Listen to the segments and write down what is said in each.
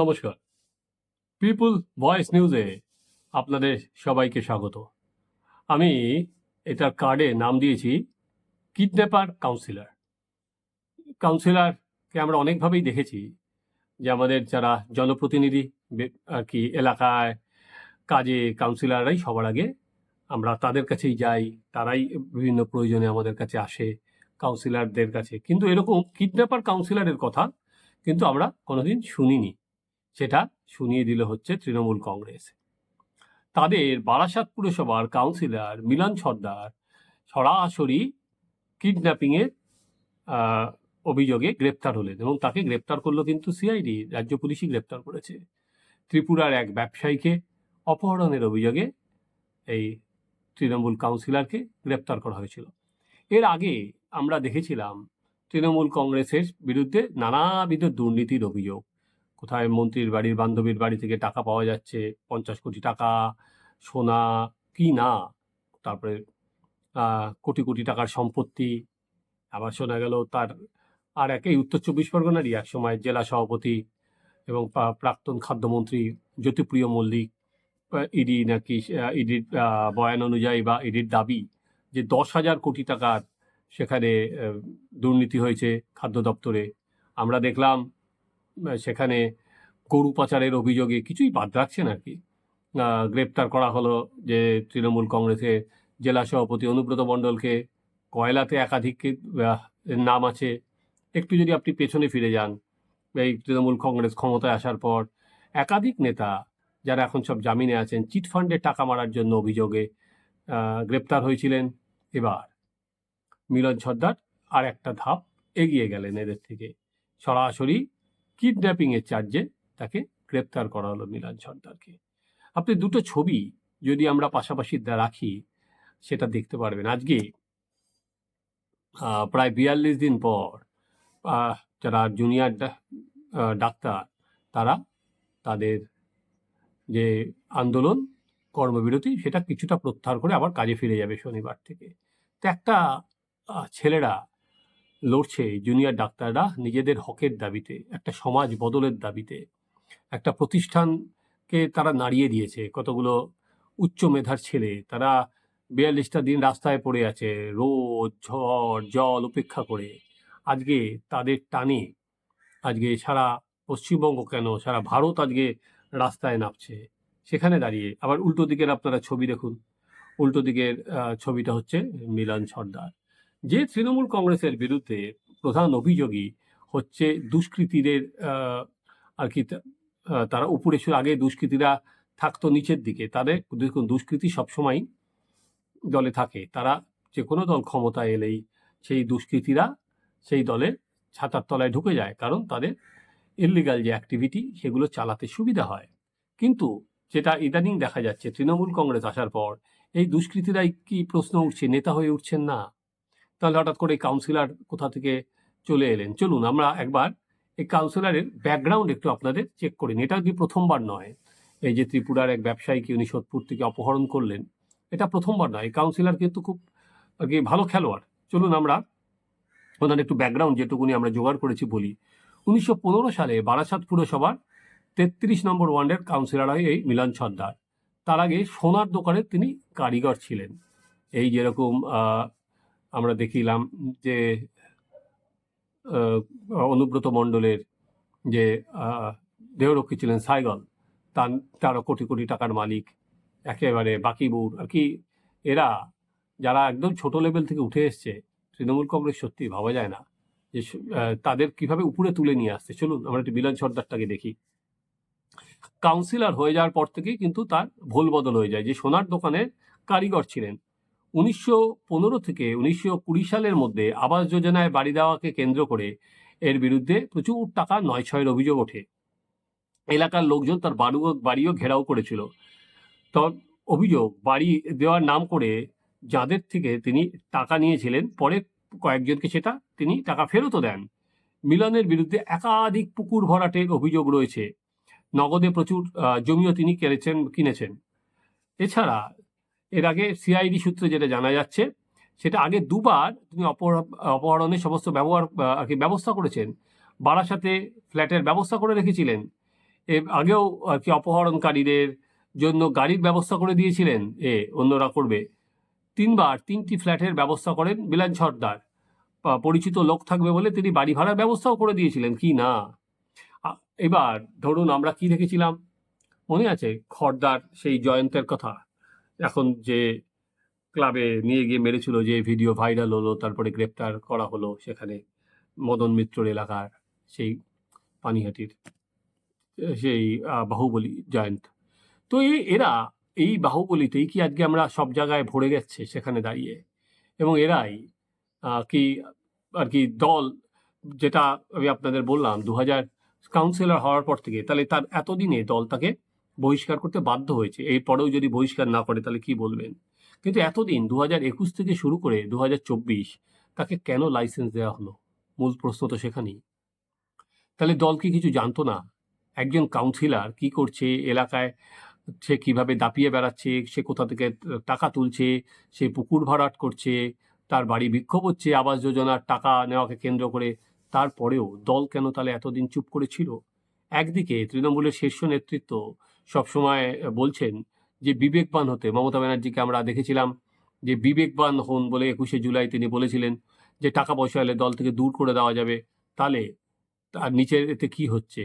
নমস্কার। পিপুল ভয়েস নিউজে আপনাদের সবাইকে স্বাগত। আমি এটার কার্ডে নাম দিয়েছি কিডন্যাপার কাউন্সিলার কাউন্সিলরকে আমরা অনেকভাবেই দেখেছি, যে আমাদের যারা জনপ্রতিনিধি আর কি, এলাকায় কাজে কাউন্সিলররাই সবার আগে আমরা তাদের কাছেই যাই, তারাই বিভিন্ন প্রয়োজনে আমাদের কাছে আসে কাউন্সিলরদের কাছে। কিন্তু এরকম কিডন্যাপার কাউন্সিলরের কথা কিন্তু আমরা কোনোদিন শুনিনি। সেটা শুনিয়ে দিল হচ্ছে তৃণমূল কংগ্রেস। তাদের বারাসাত পুরসভার কাউন্সিলর মিলন সর্দার সরাসরি কিডন্যাপিংয়ের অভিযোগে গ্রেপ্তার হলেন এবং তাকে গ্রেপ্তার করল কিন্তু সিআইডি, রাজ্য পুলিশই গ্রেপ্তার করেছে। ত্রিপুরার এক ব্যবসায়ীকে অপহরণের অভিযোগে এই তৃণমূল কাউন্সিলরকে গ্রেপ্তার করা হয়েছিল। এর আগে আমরা দেখেছিলাম তৃণমূল কংগ্রেসের বিরুদ্ধে নানাবিধ দুর্নীতির অভিযোগ। কোথায় মন্ত্রীর বাড়ির বান্ধবীর বাড়ি থেকে টাকা পাওয়া যাচ্ছে, পঞ্চাশ কোটি টাকা, সোনা, কি না? তারপরে কোটি কোটি টাকার সম্পত্তি। আবার শোনা গেল তার আর একই উত্তর চব্বিশ পরগনারই এক সময় জেলা সভাপতি এবং প্রাক্তন খাদ্যমন্ত্রী জ্যোতিপ্রিয় মল্লিক ইডি নাকি ইডির বয়ান অনুযায়ী বা ইডির দাবি যে দশ হাজার কোটি টাকার সেখানে দুর্নীতি হয়েছে খাদ্য দপ্তরে। আমরা দেখলাম সেখানে গরু পাচারের অভিযোগে কিছুই বাদ রাখছেন আর কি। গ্রেপ্তার করা হলো যে তৃণমূল কংগ্রেসের জেলা সভাপতি অনুব্রত মণ্ডলকে। কয়লাতে একাধিক নাম আছে। একটু যদি আপনি পেছনে ফিরে যান, এই তৃণমূল কংগ্রেস ক্ষমতায় আসার পর একাধিক নেতা যারা এখন সব জামিনে আছেন চিটফান্ডে টাকা মারার জন্য অভিযোগে গ্রেপ্তার হয়েছিলেন। এবার মিলন সর্দার আর একটা ধাপ এগিয়ে গেলেন এদের থেকে। সরাসরি কিডন্যাপিংয়ের চার্জে তাকে গ্রেপ্তার করা হলো মিলন সর্দারকে। আপনি দুটো ছবি যদি আমরা পাশাপাশি রাখি, সেটা দেখতে পারবেন। আজকে প্রায় বিয়াল্লিশ দিন পর যারা জুনিয়র ডাক্তার, তারা তাদের যে আন্দোলন, কর্মবিরতি, সেটা কিছুটা প্রত্যাহার করে আবার কাজে ফিরে যাবে শনিবার থেকে। তো একটা ছেলেরা লড়ছে জুনিয়র ডাক্তাররা নিজেদের হকের দাবিতে, একটা সমাজ বদলের দাবিতে। একটা প্রতিষ্ঠানকে তারা নাড়িয়ে দিয়েছে, কতগুলো উচ্চ মেধার ছেলে। তারা বিয়াল্লিশটা দিন রাস্তায় পড়ে আছে, রোদ, ঝড়, জল উপেক্ষা করে। আজকে তাদের টানে। আজকে সারা পশ্চিমবঙ্গ কেন, সারা ভারত আজকে রাস্তায় নামছে। সেখানে দাঁড়িয়ে। আবার উল্টো দিকের আপনারা ছবি দেখুন। উল্টো দিকের ছবিটা হচ্ছে মিলন সর্দার। যে তৃণমূল কংগ্রেসের বিরুদ্ধে প্রধান অভিযোগী হচ্ছে দুষ্কৃতীদের আর কি তারা উপরে আগে দুষ্কৃতীরা থাকতো নিচের দিকে। তাদের, দেখুন, দুষ্কৃতী সবসময় দলে থাকে। তারা যে কোনো দল ক্ষমতায় এলেই সেই দুষ্কৃতীরা সেই দলের ছাতার তলায় ঢুকে যায়। কারণ তাদের ইলিগাল যে অ্যাক্টিভিটি সেগুলো চালাতে সুবিধা হয়। কিন্তু যেটা ইদানিং দেখা যাচ্ছে, তৃণমূল কংগ্রেস আসার পর এই দুষ্কৃতীরাই কি প্রশ্ন উঠছে? নেতা হয়ে উঠছেন না। তাহলে হঠাৎ করে কাউন্সিলর কোথা থেকে চলে এলেন? চলুন, আমরা একবার এই কাউন্সিলরের ব্যাকগ্রাউন্ড একটু আপনাদের চেক করি। এটা কি প্রথমবার নয়? এই যে ত্রিপুরার এক ব্যবসায়ীকে উনি সোদপুর থেকে অপহরণ করলেন? এটা প্রথমবার নয়। এই কাউন্সিলর কিন্তু খুব আর কি ভালো খেলোয়াড়। চলুন, আমরা ওনার একটু ব্যাকগ্রাউন্ড যেটুকুনি আমরা জোগাড় করেছি বলি। উনিশশো পনেরো সালে বারাসাত পুরসভার তেত্রিশ নম্বর ওয়ার্ডের কাউন্সিলর হয় এই মিলন সর্দার। তার আগে সোনার দোকানে তিনি কারিগর ছিলেন। এই যেরকম আমরা দেখিলাম যে অনুব্রত মণ্ডলের যে দেহরক্ষী ছিলেন সাইগল তার তারও কোটি কোটি টাকার মালিক, একেবারে বাকিবুর। আর কি এরা যারা একদম ছোট লেভেল থেকে উঠে এসছে, তৃণমূল কংগ্রেস সত্যি ভাবা যায় না যে তাদের কীভাবে উপরে তুলে নিয়ে আসছে। চলুন, আমরা একটু মিলন সর্দারটাকে দেখি। কাউন্সিলর হয়ে যাওয়ার পর থেকেই কিন্তু তার ভুল বদল হয়ে যায়। যে, সোনার দোকানের কারিগর ছিলেন উনিশশো পনেরো থেকে উনিশশো কুড়ি সালের মধ্যে আবাস যোজনায় বাড়ি দেওয়াকে কেন্দ্র করে এর বিরুদ্ধে প্রচুর টাকা নয় ছয়ের অভিযোগ ওঠে। এলাকার লোকজন তার বাড়িও বাড়িও ঘেরাও করেছিল। তখন অভিযোগ, বাড়ি দেওয়ার নাম করে যাদের থেকে তিনি টাকা নিয়েছিলেন, পরে কয়েকজনকে সেটা তিনি টাকা ফেরতও দেন। মিলনের বিরুদ্ধে একাধিক পুকুর ভরাটের অভিযোগ রয়েছে। নগদে প্রচুর জমিও তিনি কিনেছেন কিনেছেন। এছাড়া এর আগে সিআইডি সূত্রে যেটা জানা যাচ্ছে, সেটা আগে দুবার তিনি অপহর- অপহরণের সমস্ত ব্যবহার আর কি ব্যবস্থা করেছেন। বারাসাতে ফ্ল্যাটের ব্যবস্থা করে রেখেছিলেন। এর আগেও আর কি অপহরণকারীদের জন্য গাড়ির ব্যবস্থা করে দিয়েছিলেন। এ, অন্যরা করবে। তিনবার তিনটি ফ্ল্যাটের ব্যবস্থা করেন বিলান সর্দার পরিচিত লোক থাকবে বলে তিনি বাড়ি ভাড়ার ব্যবস্থাও করে দিয়েছিলেন। কি না? এবার ধরুন আমরা কি দেখেছিলাম? মনে আছে খর্দার সেই জয়ন্তের কথা? এখন যে ক্লাবে নিয়ে গিয়ে মেরেছিল যে ভিডিও ভাইরাল হলো, তারপরে গ্রেপ্তার করা হলো সেখানে মদন মিত্রর এলাকার সেই পানিহাটির, সেই বাহুবলী জয়ন্ত। তো এই এরা এই বাহুবলীতেই কি আজকে আমরা সব জায়গায় ভরে গেছে সেখানে দাঁড়িয়ে? এবং এরাই কি আর কি দল যেটা আমি আপনাদের বললাম দু হাজার কাউন্সিলর হওয়ার পর থেকে, তাহলে তার এতদিনে দল তাকে বহিষ্কার করতে বাধ্য হয়েছে। এরপরেও যদি বহিষ্কার না করে, তাহলে কি বলবেন? কিন্তু এতদিন দু হাজার একুশ থেকে শুরু করে দু হাজার চব্বিশ, তাকে কেন লাইসেন্স দেওয়া হলো? মূল প্রশ্ন তো সেখানেই। তাহলে দল কি কিছু জানতো না? একজন কাউন্সিলর কি করছে? এলাকায় সে কীভাবে দাপিয়ে বেড়াচ্ছে? সে কোথা থেকে টাকা তুলছে? সে পুকুর ভরাট করছে? তার বাড়ি বিক্ষোভ হচ্ছে? আবাস যোজনার টাকা নেওয়াকে কেন্দ্র করে? তারপরেও দল কেন তাহলে এতদিন চুপ করেছিল? একদিকে তৃণমূলের শীর্ষ নেতৃত্ব সবসময় বলছেন যে বিবেকবান হতে। মমতা ব্যানার্জিকে আমরা দেখেছিলাম যে বিবেকবান হন বলে একুশে জুলাই তিনি বলেছিলেন যে টাকা পয়সা এলে দল থেকে দূর করে দেওয়া যাবে। তাহলে তার নিচের এতে কি হচ্ছে?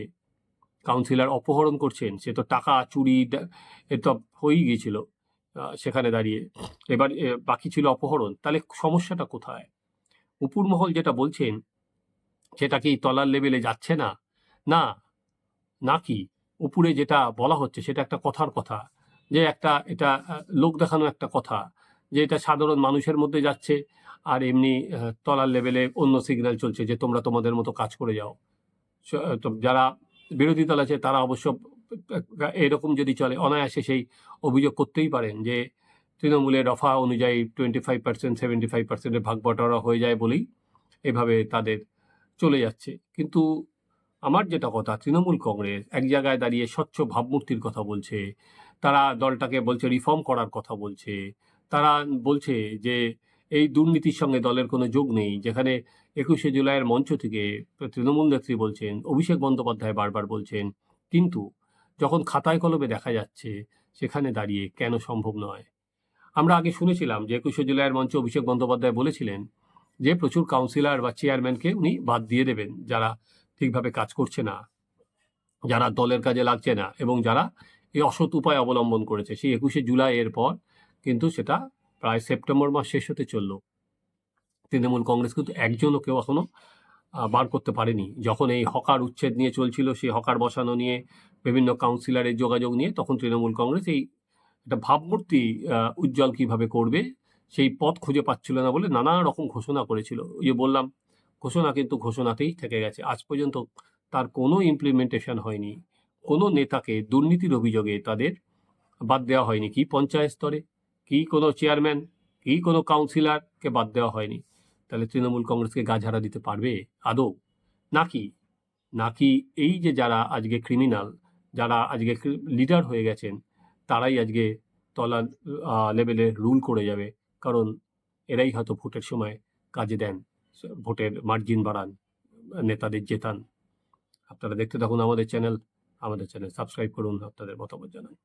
কাউন্সিলর অপহরণ করছেন, সে তো টাকা, চুরি এ তো হয়েই গিয়েছিল সেখানে দাঁড়িয়ে। এবার বাকি ছিল অপহরণ। তাহলে সমস্যাটা কোথায়? উপর মহল যেটা বলছেন, সেটা কি তলার লেভেলে যাচ্ছে না? না নাকি উপরে যেটা বলা হচ্ছে সেটা একটা কথার কথা, যে একটা এটা, লোক দেখানো একটা কথা, যে এটা সাধারণ মানুষের মধ্যে যাচ্ছে আর এমনি তলার লেভেলে অন্য সিগন্যাল চলছে যে তোমরা তোমাদের মতো কাজ করে যাও। যারা বিরোধী দল আছে তারা অবশ্য এরকম যদি চলে, অনায়াসে সেই অভিযোগ করতেই পারেন যে তৃণমূলের রফা অনুযায়ী twenty five percent seventy five পার্সেন্টের ভাগ বটরা হয়ে যায় বলেই এভাবে তাদের চলে যাচ্ছে। কিন্তু আমার যেটা কথা, তৃণমূল কংগ্রেস এক জায়গায় দাঁড়িয়ে স্বচ্ছ ভাবমূর্তির কথা বলছে, তারা দলটাকে বলছে রিফর্ম করার কথা বলছে, তারা বলছে যে এই দুর্নীতির সঙ্গে দলের কোনো যোগ নেই, যেখানে একুশে জুলাইয়ের মঞ্চ থেকে তৃণমূল নেত্রী বলছেন, অভিষেক বন্দ্যোপাধ্যায় বারবার বলছেন, কিন্তু যখন খাতায় কলমে দেখা যাচ্ছে, সেখানে দাঁড়িয়ে কেন সম্ভব নয়? আমরা আগে শুনেছিলাম যে একুশে জুলাইয়ের মঞ্চে অভিষেক বন্দ্যোপাধ্যায় বলেছিলেন যে প্রচুর কাউন্সিলর বা চেয়ারম্যানকে উনি বাদ দিয়ে দেবেন, যারা ঠিকভাবে কাজ করছে না, যারা দলের কাজে লাগছে না এবং যারা এই অসৎ উপায় অবলম্বন করেছে। সেই একুশে জুলাই এর পর কিন্তু সেটা প্রায় সেপ্টেম্বর মাস শেষ হতে চলল। তৃণমূল কংগ্রেস কিন্তু একজনও কেউ এখনও বার করতে পারেনি। যখন এই হকার উচ্ছেদ নিয়ে চলছিল, সেই হকার বসানো নিয়ে, বিভিন্ন কাউন্সিলরের যোগাযোগ নিয়ে, তখন তৃণমূল কংগ্রেস এই একটা ভাবমূর্তি উজ্জ্বল কীভাবে করবে, সেই পথ খুঁজে পাচ্ছিল না বলে নানা রকম ঘোষণা করেছিল। ওই যে বললাম ঘোষণা কিন্তু ঘোষণাতেই থেকে গেছে। আজ পর্যন্ত তার কোনো ইমপ্লিমেন্টেশন হয়নি। কোনো নেতাকে দুর্নীতির অভিযোগে তাদের বাদ দেওয়া হয়নি। কি পঞ্চায়েত স্তরে, কি কোনো চেয়ারম্যান কি কোনো কাউন্সিলরকে বাদ দেওয়া হয়নি। তাহলে তৃণমূল কংগ্রেসকে গাঝাড়া দিতে পারবে আদৌ? নাকি নাকি এই যে যারা আজকে ক্রিমিনাল যারা আজকে লিডার হয়ে গেছেন, তারাই আজকে তলা লেভেলে রুল করে যাবে। কারণ এরাই হয়তো ভোটের সময় কাজে দেন। ভোটের মার্জিন বাড়ান, নেতাদের জেতান। আপনারা দেখতে থাকুন আমাদের চ্যানেল আমাদের চ্যানেল সাবস্ক্রাইব করুন, আপনাদের মতামত জানান।